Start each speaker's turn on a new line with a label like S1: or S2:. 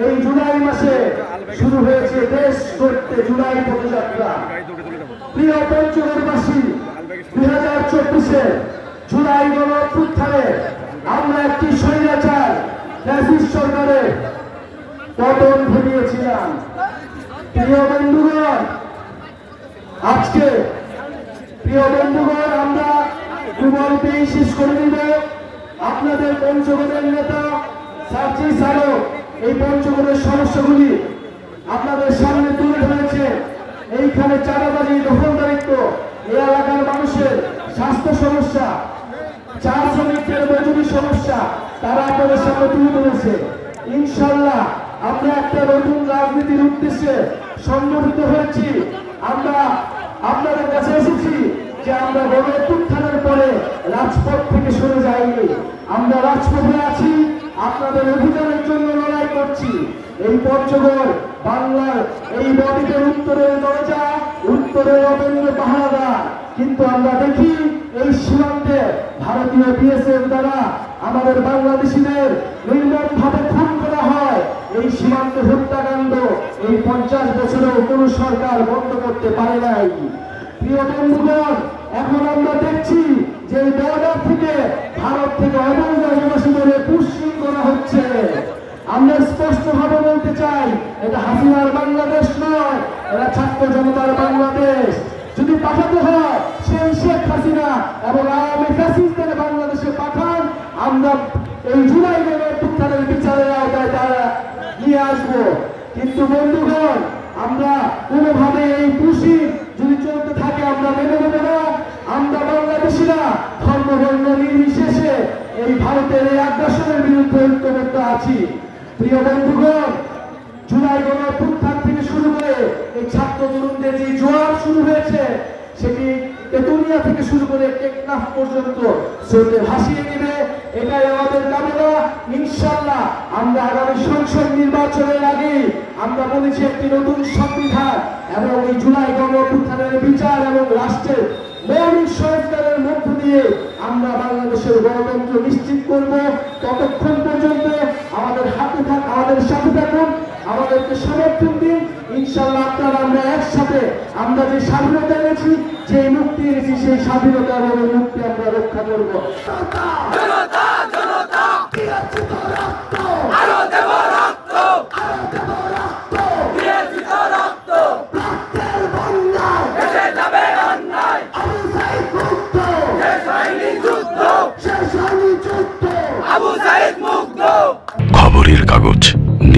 S1: এই জুলাই মাসে শুরু হয়েছে দেশ করতে জুলাই পদযাত্রা। প্রিয় পঞ্চগড়বাসী, দুই হাজার চব্বিশে জুলাই গণ অভ্যুত্থানে আমরা একটি স্বৈরাচার ফ্যাসিস্ট সরকারের পতন ঘটিয়েছিলাম। প্রিয় বন্ধুগণ, আজকে প্রিয় বন্ধুগণ, আমরা দুবলতেই শেষ করে দিব। আপনাদের পঞ্চগড়ের নেতা সার্জি সারক এই পঞ্চগড়ের সমস্যাগুলি আপনাদের সামনে তুলে ধরেছে। এইখানে চাঁদাবাজি, দখলদারিত্ব, এই এলাকার মানুষের স্বাস্থ্য সমস্যা চা শ্রমিকদের মজুরি সমস্যা, তারা আপনাদের সামনে তুলে ধরেছে। ইনশাল্লাহ আমরা একটা নতুন রাজনীতির উদ্দেশ্যে সংগঠিত হয়েছি। আমরা আপনাদের কাছে এসেছি যে আমরা গণ অভ্যুত্থানের পরে রাজপথ থেকে সরে যাইনি। আমরা রাজপথে আছি, আপনাদের অধিকারের করছি এই পঞ্চগড় বাংলার এই নদীদের উত্তরের দরজা উত্তরের অবৈধ পাহারাদার কিন্তু আমরা দেখি এই সীমান্তে ভারতীয় বিএসএফ দ্বারা আমাদের বাংলাদেশিদের নির্মম ভাবে খুন করা হয়। এই সীমান্তে হত্যাকাণ্ড এই পঞ্চাশ বছরেও কোনো সরকার বন্ধ করতে পারে নাই। প্রিয় বন্ধুগণ, এখন আমরা দেখছি যে এই বর্ডার থেকে ভারত থেকে অবৈধ অভিবাসীদের পুষ্টিং করা হচ্ছে আমরা স্পষ্ট ভাবে বলতে চাই, এটা হাসিনার বাংলাদেশ নয়, এটা ছাত্র জনতার বাংলাদেশ। যদি পাঠাতে হয়, সেই শেখ হাসিনা এবং আওয়ামী ফ্যাসিস্টদের বাংলাদেশে পাঠান, আমরা এই জুলাই গণঅভ্যুত্থানের বিচারের আওতায় তারা নিয়ে আসব। কিন্তু বন্ধুগণ, আমরা কোনোভাবে এই পুষি যদি চলতে থাকে, আমরা মেনে নেব না। আমরা বাংলাদেশিরা ধর্ম বর্ণ নির্বিশেষে এই ভারতের এই আগ্রাসনের বিরুদ্ধে ঐক্যবদ্ধ আছি। প্রিয় বন্ধুগণ, জুলাই গণ অভ্যুত্থান থেকে শুরু করে এই ছাত্র তরুণদের যে জোয়ার শুরু হয়েছে, সেটি তেতুলিয়া থেকে শুরু করে টেকনাফ পর্যন্ত স্রোতে ভাসিয়ে নেবে এটাই আমাদের কামনা। ইনশাল্লাহ আমরা আগামী সংসদ নির্বাচনের আগে আমরা বলেছি একটি নতুন সংবিধান এবং এই জুলাই গণ অভ্যুত্থানের বিচার এবং রাষ্ট্রের মৌলিক সংস্কারের মধ্য দিয়ে আমরা বাংলাদেশের গণতন্ত্র নিশ্চিত করব। ততক্ষণ আমাদেরকে সমর্থন দিন। ইনশাল্লাহ আপনারা আমরা একসাথে আমরা যে স্বাধীনতা এনেছি যে মুক্তি এনেছি সেই স্বাধীনতা এবং মুক্তি আমরা রক্ষা করব।
S2: খবরের কাগজ।